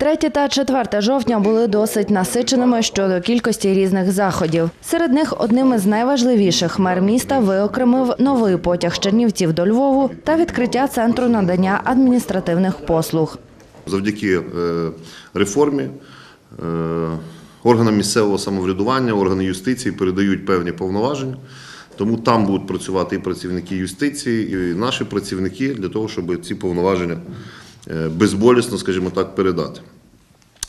3 та 4 жовтня були досить насиченими щодо кількості різних заходів. Серед них одним із найважливіших мер міста виокремив новий потяг Чернівців до Львову та відкриття центру надання адміністративних послуг. Завдяки е, реформі е, органам місцевого самоврядування, органи юстиції передають певні повноваження. Тому там будуть працювати і працівники юстиції, і наші працівники для того, щоб ці повноваження безболісно, скажімо так, передати.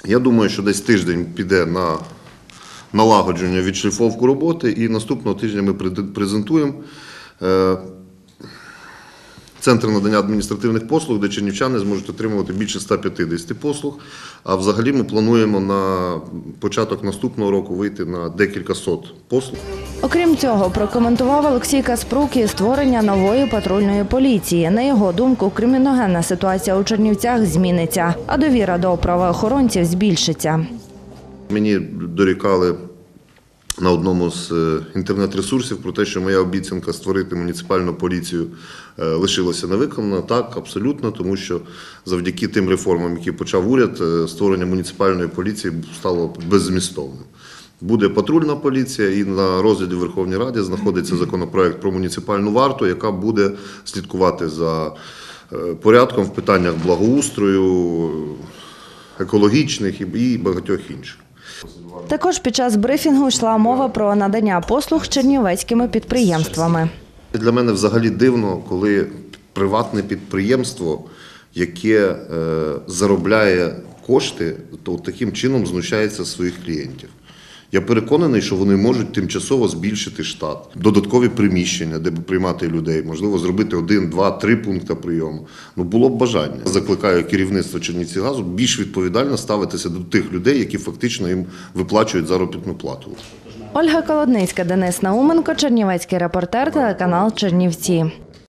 Я думаю, що десь тиждень піде на налагодження відшліфовку роботи, і наступного тижня ми презентуємо е, Центр надання адміністративних послуг, де чернівчани зможуть отримувати більше 150 послуг. А взагалі ми плануємо на початок наступного року вийти на декілька сот послуг. Окрім цього, прокоментував Олексій Каспрук і створення нової патрульної поліції. На його думку, криміногенна ситуація у Чернівцях зміниться, а довіра до правоохоронців збільшиться. Мені дорікали на одному з е, інтернет-ресурсів про те, що моя обіцянка створити муніципальну поліцію е, лишилася невиконана. Так, абсолютно, тому що завдяки тим реформам, які почав уряд, е, створення муніципальної поліції стало беззмістовним. Буде патрульна поліція, і на розгляді в Верховній Раді знаходиться законопроект про муніципальну варту, яка буде слідкувати за порядком в питаннях благоустрою, екологічних і багатьох інших. Також під час брифінгу йшла мова про надання послуг чернівецькими підприємствами. Для мене взагалі дивно, коли приватне підприємство, яке е, заробляє кошти, то таким чином знущається своїх клієнтів. Я переконаний, що вони можуть тимчасово збільшити штат, додаткові приміщення, де приймати людей, можливо, зробити один, два, три пункти прийому. Ну було б бажання. Закликаю керівництво Чернівцігазу більш відповідально ставитися до тих людей, які фактично їм виплачують заробітну плату. Ольга Колодницька, Денис Науменко, Чернівецький репортер, телеканал Чернівці.